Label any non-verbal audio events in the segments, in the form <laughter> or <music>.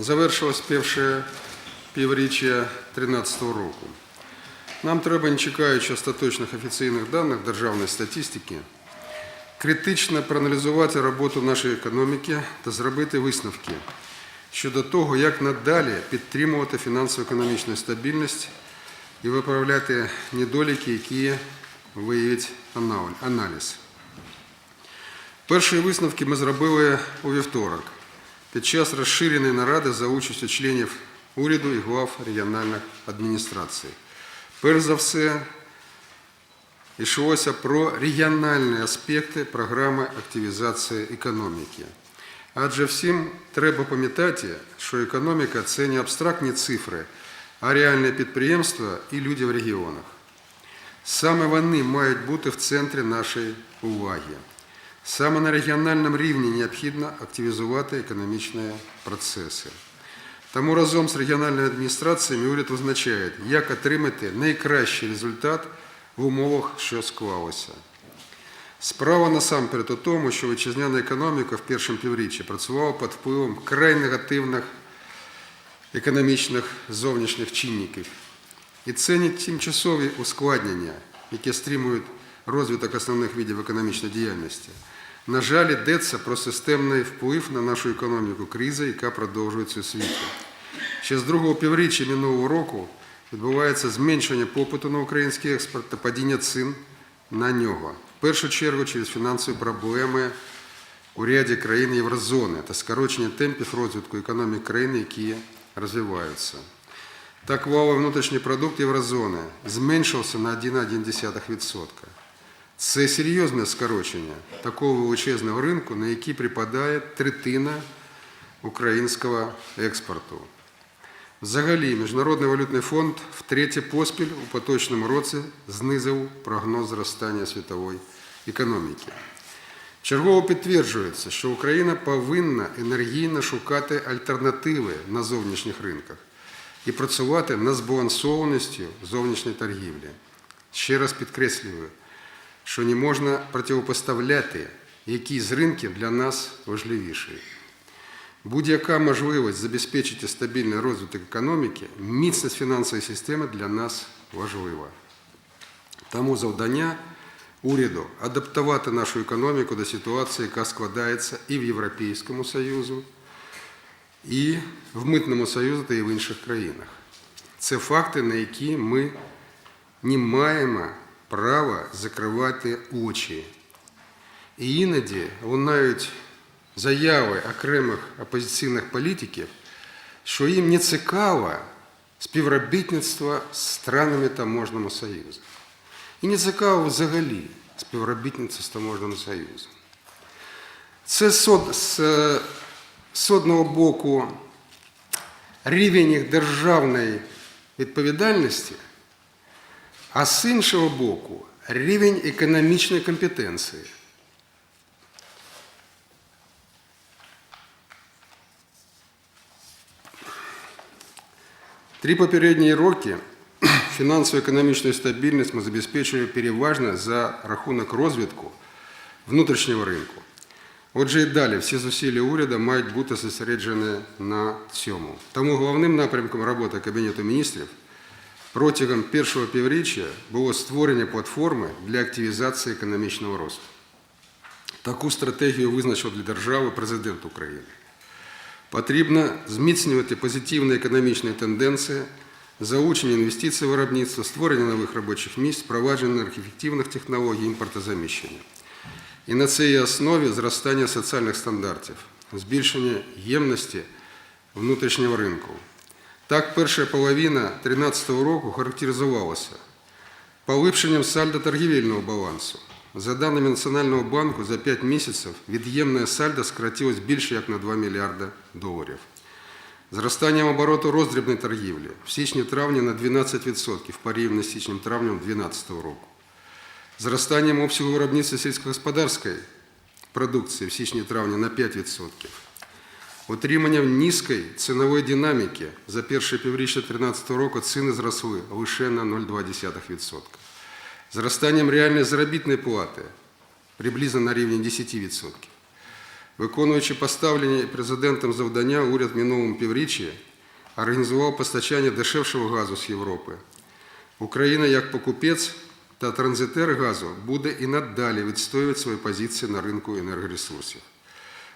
Завершилось перше півріччя 2013 року. Нам треба, не чекаючи остаточних офіційних даних державної статистики, критично проаналізувати роботу нашої економіки та зробити висновки щодо того, як надалі підтримувати фінансово-економічну стабільність і виправляти недоліки, які виявить аналіз. Перші висновки ми зробили у вівторок під час розширеної наради за участю членів уряду і глав регіональних адміністрацій. Перш за все, йшлося про регіональні аспекти програми активізації економіки. Адже всім треба пам'ятати, що економіка це не абстрактні цифри, а реальне підприємства і люди в регіонах. Саме вони мають бути в центрі нашої уваги. Саме на регіональному рівні необхідно активізувати економічні процеси. Тому разом з регіональними адміністраціями уряд визначає, як отримати найкращий результат в умовах, що склалося. Справа насамперед у тому, що вітчизняна економіка в першому півріччі працювала під впливом край негативних економічних зовнішніх чинників. І це не тимчасові ускладнення, які стримують розвиток основних видів економічної діяльності. На жаль, йдеться про системний вплив на нашу економіку кризи, яка продовжується у світі. Ще з другого півріччя минулого року відбувається зменшення попиту на український експорт та падіння цін на нього. В першу чергу через фінансові проблеми у ряді країн Єврозони та скорочення темпів розвитку економік країн, які розвиваються. Так, валовий внутрішній продукт Єврозони зменшився на 1,1%. Це серйозне скорочення такого величезного ринку, на який припадає третина українського експорту. Взагалі, Міжнародний валютний фонд втретє поспіль у поточному році знизив прогноз зростання світової економіки. Чергово підтверджується, що Україна повинна енергійно шукати альтернативи на зовнішніх ринках і працювати над збалансованістю зовнішньої торгівлі. Ще раз підкреслюю, що не можна противопоставляти, який з ринків для нас важливіший. Будь-яка можливість забезпечити стабільний розвиток економіки, міцність фінансової системи для нас важлива. Тому завдання уряду адаптувати нашу економіку до ситуації, яка складається і в Європейському Союзу, і в Митному Союзі та і в інших країнах. Це факти, на які ми не маємо права закривати очі. І іноді лунають заяви окремих опозиційних політиків, що їм не цікаво співробітництво з странами таможнього союзу. І не цікаво взагалі співробітництво з таможним союзом. Це з одного боку рівень їх державної відповідальності, а з іншого боку рівень економічної компетенції. Три попередні роки <clears throat> фінансово-економічну стабільність ми забезпечуємо переважно за рахунок розвитку внутрішнього ринку. Отже, і далі всі зусилля уряду мають бути зосереджені на цьому. Тому головним напрямком роботи Кабінету міністрів протягом першого півріччя було створення платформи для активізації економічного росту. Таку стратегію визначив для держави президент України. Потрібно зміцнювати позитивні економічні тенденції, залучення інвестицій в виробництво, створення нових робочих місць, впровадження ефективних технологій імпортозаміщення. І на цій основі зростання соціальних стандартів, збільшення ємності внутрішнього ринку. Так, перша половина 2013 року характеризувалася поліпшенням сальдо торгівельного балансу. За даними Національного банку, за 5 місяців від'ємне сальдо скоротилось більше як на 2 мільярда доларів. Зростанням обороту роздрібної торгівлі в січні-травні на 12% порівняно з січнем-травнем 2012 року. Зростанням обсягу виробництва сільськогосподарської продукції в січні-травні на 5%. Утриманням низької цінової динаміки за перше півріччя 2013 року ціни зросли лише на 0,2%. Зростанням реальної заробітної плати приблизно на рівні 10%. Виконуючи поставлені президентом завдання, уряд в минулому півріччі організував постачання дешевшого газу з Європи. Україна як покупець та транзитер газу буде і надалі відстоювати свої позиції на ринку енергоресурсів.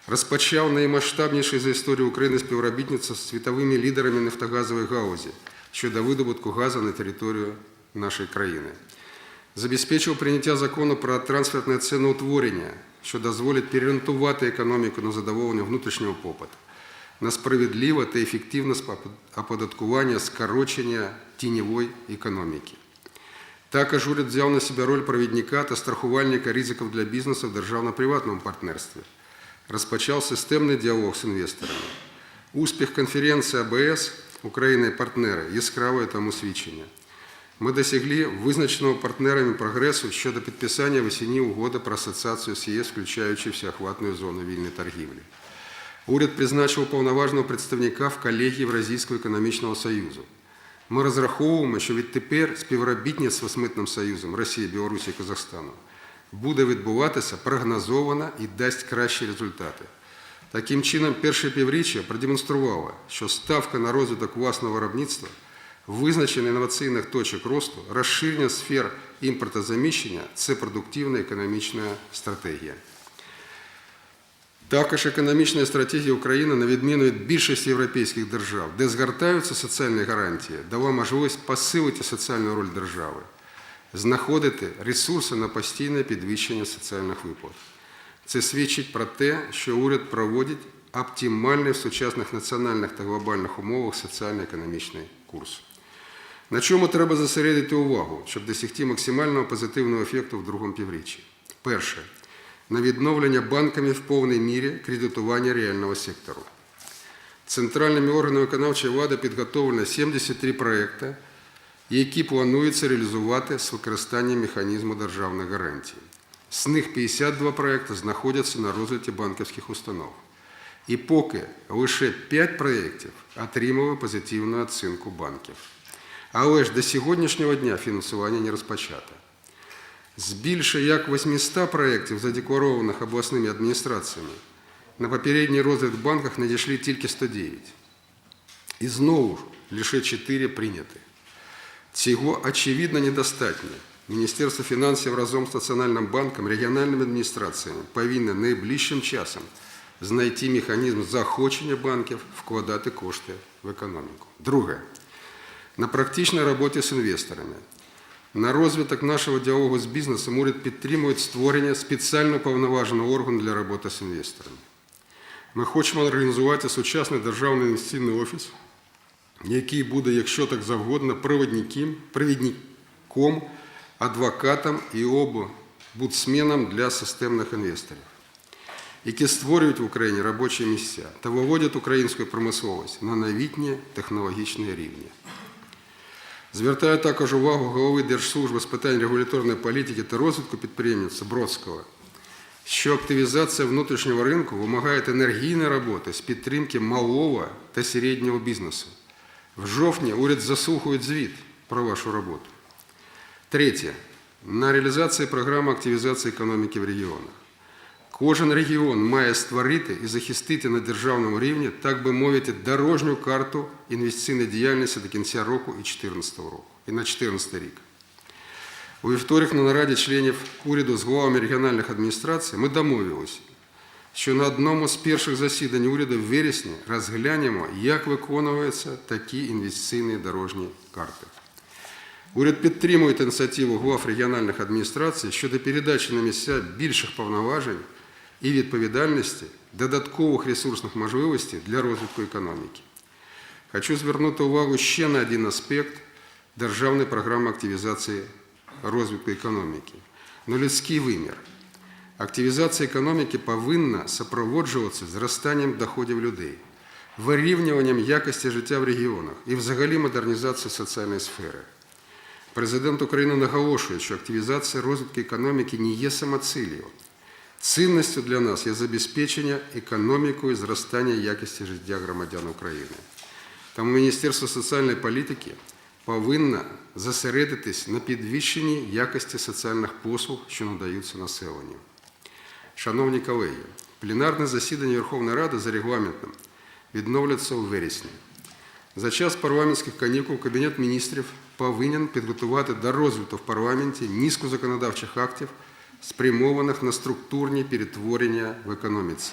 Розпочав наймасштабніший за історію України співробітництво з світовими лідерами нафтогазової гаузі щодо видобутку газу на територію нашої країни. Забезпечив прийняття закону про трансфертне ціноутворення, що дозволить переорієнтувати економіку на задоволення внутрішнього попиту, на справедливе та ефективне оподаткування скорочення тіньової економіки. Також уряд взяв на себе роль провідника та страхувальника ризиків для бізнесу в державно-приватному партнерстві. Розпочав системний діалог з інвесторами. Успіх конференції АБС Україна і партнери яскраве тому свідчення. Ми досягли визначеного партнерами прогресу щодо підписання весені угоди про асоціацію з ЄС, включаючи всеохватну зону вільної торгівлі. Уряд призначив уповноваженого представника в колегії Євразійського економічного союзу. Ми розраховуємо, що відтепер співробітництво з Митним Союзом Росії, Білорусі і Казахстану буде відбуватися прогнозовано і дасть кращі результати. Таким чином, перше півріччя продемонструвало, що ставка на розвиток власного виробництва, визначення інноваційних точок росту, розширення сфер імпортозаміщення – це продуктивна економічна стратегія. Також економічна стратегія України, на відміну від більшості європейських держав, де згортаються соціальні гарантії, дала можливість посилити соціальну роль держави, знаходити ресурси на постійне підвищення соціальних виплат. Це свідчить про те, що уряд проводить оптимальний в сучасних національних та глобальних умовах соціально-економічний курс. На чому треба зосередити увагу, щоб досягти максимального позитивного ефекту в другому півріччі? Перше на відновлення банками в повній мірі кредитування реального сектору. Центральними органами виконавчої влади підготовлено 73 проекти, які планується реалізувати з використанням механізму державної гарантії. З них 52 проекти знаходяться на розгляді банківських установ. І поки лише 5 проєктів отримали позитивну оцінку банків. Але ж до сьогоднішнього дня фінансування не розпочато. З більше як 800 проєктів, задекларованих обласними адміністраціями, на попередній розгляд в банках надійшли тільки 109. І знову ж лише 4 прийняті. Цього очевидно недостатньо. Міністерство фінансів разом з Національним банком, регіональними адміністраціями повинні найближчим часом знайти механізм заохочення банків вкладати кошти в економіку. Друге. На практичній роботі з інвесторами. На розвиток нашого діалогу з бізнесом уряд підтримує створення спеціально повноваженого органу для роботи з інвесторами. Ми хочемо організувати сучасний державний інвестиційний офіс, Який буде, якщо так завгодно, провідником, адвокатом і обудсменом для системних інвесторів, які створюють в Україні робочі місця та виводять українську промисловість на новітні технологічні рівні. Звертаю також увагу голови Держслужби з питань регуляторної політики та розвитку підприємництва Бродського, що активізація внутрішнього ринку вимагає енергійної роботи з підтримки малого та середнього бізнесу. В жовтні уряд заслухає звіт про вашу роботу. Третє. На реалізації програми активізації економіки в регіонах. Кожен регіон має створити і захистити на державному рівні, так би мовити, дорожню карту інвестиційної діяльності до кінця року і 2014 року, і на 2014 рік. У вівторок на нараді членів уряду з головами регіональних адміністрацій ми домовилися, Що на одному з перших засідань уряду в вересні розглянемо, як виконуються такі інвестиційні дорожні карти. Уряд підтримує ініціативу глав регіональних адміністрацій щодо передачі на місця більших повноважень і відповідальності додаткових ресурсних можливостей для розвитку економіки. Хочу звернути увагу ще на один аспект державної програми активізації розвитку економіки на людський вимір. Активізація економіки повинна супроводжуватися зростанням доходів людей, вирівнюванням якості життя в регіонах і взагалі модернізацією соціальної сфери. Президент України наголошує, що активізація розвитку економіки не є самоціллю. Цінністю для нас є забезпечення економікою зростання якості життя громадян України. Тому Міністерство соціальної політики повинно зосередитись на підвищенні якості соціальних послуг, що надаються населенню. Шановні колеги, Пленарне засідання Верховної Ради за регламентом відновляться у вересні. За час парламентських канікул Кабінет міністрів повинен підготувати до розгляду в парламенті низку законодавчих актів, спрямованих на структурні перетворення в економіці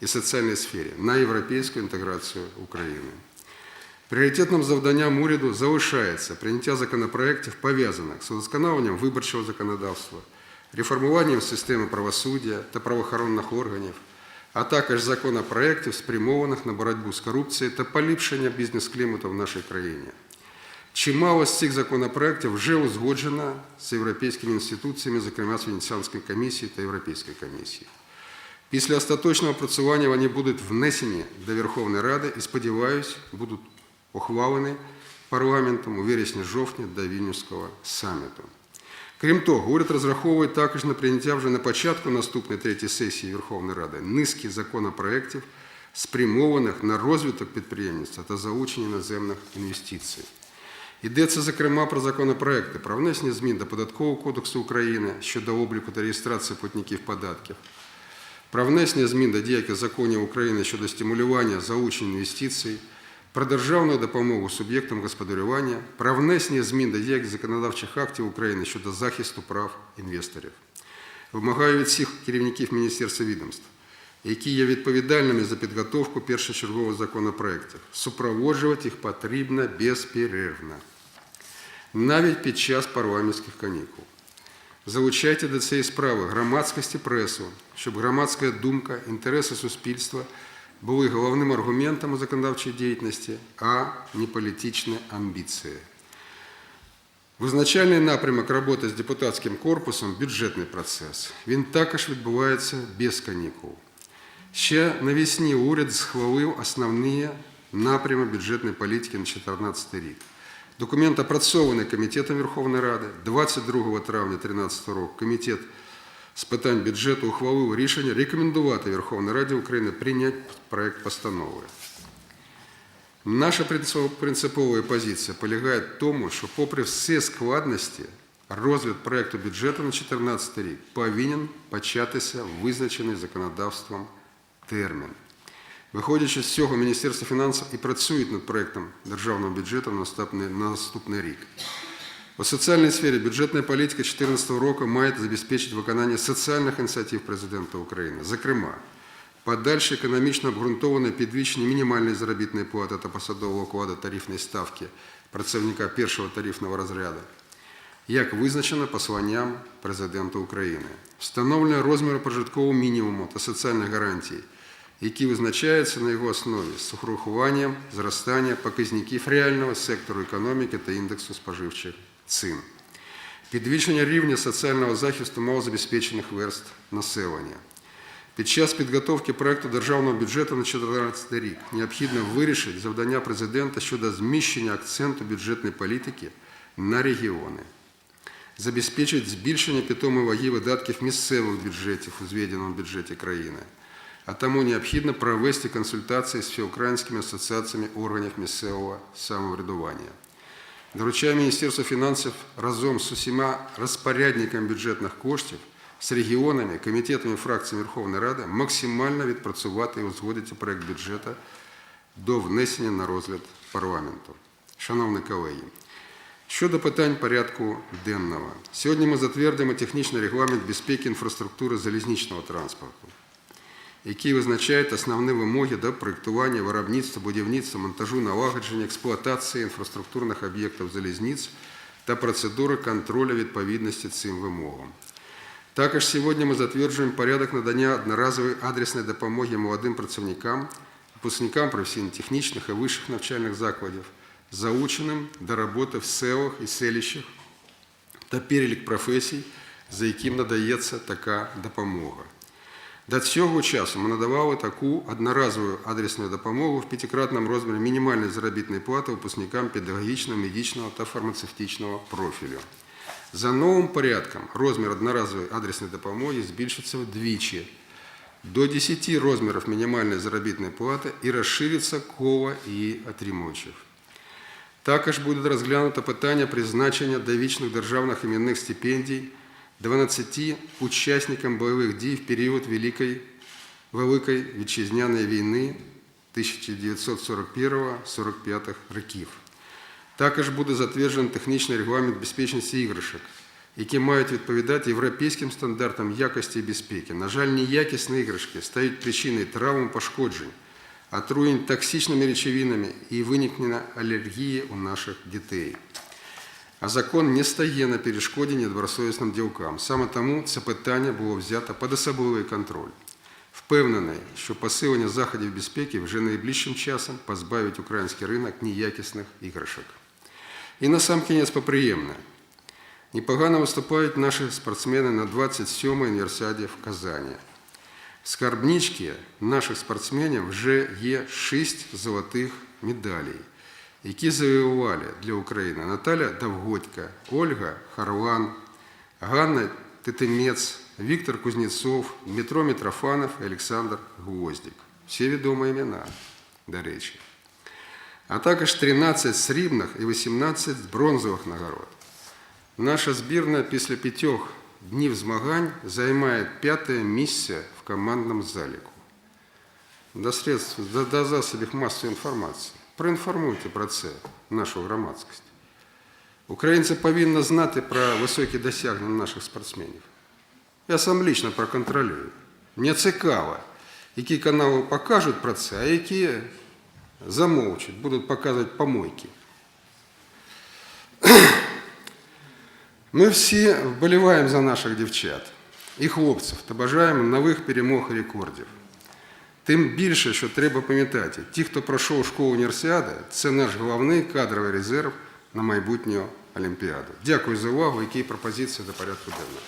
і соціальній сфері на європейську інтеграцію України. Пріоритетним завданням уряду залишається прийняття законопроєктів, пов'язаних з удосконаленням виборчого законодавства, реформуванням системи правосуддя та правоохоронних органів, а також законопроєктів, спрямованих на боротьбу з корупцією та поліпшення бізнес-клімату в нашій країні. Чимало з цих законопроєктів вже узгоджено з європейськими інституціями, зокрема з Венеціанською комісією та Європейською комісією. Після остаточного опрацювання вони будуть внесені до Верховної Ради і, сподіваюся, будуть ухвалені парламентом у вересні-жовтні до Вільнюського саміту. Крім того, уряд розраховує також на прийняття вже на початку наступної третьої сесії Верховної Ради низки законопроєктів, спрямованих на розвиток підприємництва та залучення іноземних інвестицій. Йдеться, зокрема, про законопроекти про внесення змін до Податкового кодексу України щодо обліку та реєстрації платників податків, про внесення змін до деяких законів України щодо стимулювання залучення інвестицій, про державну допомогу суб'єктам господарювання, про внесення змін до деяких законодавчих актів України щодо захисту прав інвесторів. Вимагаю від всіх керівників міністерств і відомств, які є відповідальними за підготовку першочергових законопроєктів, супроводжувати їх потрібно безперервно, навіть під час парламентських канікул. Залучайте до цієї справи громадськості пресу, щоб громадська думка, інтереси суспільства були головним аргументом у законодавчій діяльності, а не політичні амбіції. Визначальний напрямок роботи з депутатським корпусом – бюджетний процес. Він також відбувається без канікул. Ще навесні уряд схвалив основні напрями бюджетної політики на 2014 рік. Документ опрацьований Комітетом Верховної Ради. 22 травня 2013 року Комітет з питань бюджету ухвалив рішення рекомендувати Верховній Раді України прийняти проект постанови. Наша принципова позиція полягає в тому, що попри всі складності, розгляд проекту бюджету на 2014 рік повинен початися в визначений законодавством термін. Виходячи з цього, Міністерство фінансів і працює над проектом державного бюджету на наступний рік. У соціальній сфері бюджетна політика 2014 року має забезпечити виконання соціальних ініціатив Президента України. Зокрема, подальше економічно обґрунтоване підвищення мінімальної заробітної плати та посадового окладу тарифної ставки працівника першого тарифного розряду, як визначено посланням Президента України. Встановлення розміру прожиткового мінімуму та соціальних гарантій, які визначаються на його основі з урахуванням зростання показників реального сектору економіки та індексу споживчих цін. Підвищення рівня соціального захисту малозабезпечених верст населення. Під час підготовки проекту державного бюджету на 2014 рік необхідно вирішити завдання президента щодо зміщення акценту бюджетної політики на регіони, забезпечити збільшення питомої ваги видатків місцевих бюджетів у зведеному бюджеті країни, а тому необхідно провести консультації з всеукраїнськими асоціаціями органів місцевого самоврядування. Доручаю Міністерству фінансів разом з усіма розпорядниками бюджетних коштів, з регіонами, комітетами і фракціями Верховної Ради максимально відпрацювати і узгодити проект бюджету до внесення на розгляд парламенту. Шановні колеги, щодо питань порядку денного. Сьогодні ми затвердимо технічний регламент безпеки інфраструктури залізничного транспорту, який визначає основні вимоги до проєктування, виробництва, будівництва, монтажу, налагодження, експлуатації інфраструктурних об'єктів залізниць та процедури контролю відповідності цим вимогам. Також сьогодні ми затверджуємо порядок надання одноразової адресної допомоги молодим працівникам, випускникам професійно-технічних і вищих навчальних закладів, заученим до роботи в селах і селищах та перелік професій, за яким надається така допомога. До цього часу ми надавали таку одноразову адресну допомогу в п'ятикратному розмірі мінімальної заробітної плати випускникам педагогічного, медичного та фармацевтичного профілю. За новим порядком розмір одноразової адресної допомоги збільшиться вдвічі до 10 розмірів мінімальної заробітної плати і розшириться коло її отримувачів. Також буде розглянуто питання призначення довічних державних іменних стипендій 12 учасникам бойових дій в період Великої Великої Вітчизняної війни 1941-45 років. Також буде затверджений технічний регламент безпечності іграшок, які мають відповідати європейським стандартам якості і безпеки. На жаль, неякісні іграшки стають причиною травм пошкоджень, отруєнь токсичними речовинами і виникнення алергії у наших дітей. А закон не стає на перешкоді недобросовісним ділкам. Саме тому це питання було взято під особливий контроль. Впевнений, що посилення заходів безпеки вже найближчим часом позбавить український ринок неякісних іграшок. І на сам кінець поприємне. Непогано виступають наші спортсмени на 27-й універсіаді в Казані. В скарбничці наших спортсменів вже є 6 золотих медалей, які завоювали для України Наталя Довгодька, Ольга Харлан, Ганна Титимець, Віктор Кузнєцов, Дмитро Митрофанов і Олександр Гвоздик. Всі відомі імена, до речі. А також 13 срібних і 18 бронзових нагород. Наша збірна після п'ятьох днів змагань займає п'яте місце в командному заліку. До средств, до, до засобів масової інформації. Проінформуйте про це нашу громадськість. Українці повинні знати про високі досягнення наших спортсменів. Я сам лично проконтролюю. Мені цікаво, які канали покажуть про це, а які замовчать, будуть показувати помойки. <clears throat> Ми всі вболіваємо за наших дівчат і хлопців та бажаємо нових перемог і рекордів. Тим більше, що треба пам'ятати, ті, хто пройшов школу універсіади, це наш головний кадровий резерв на майбутню Олімпіаду. Дякую за увагу. Які пропозиції до порядку денного?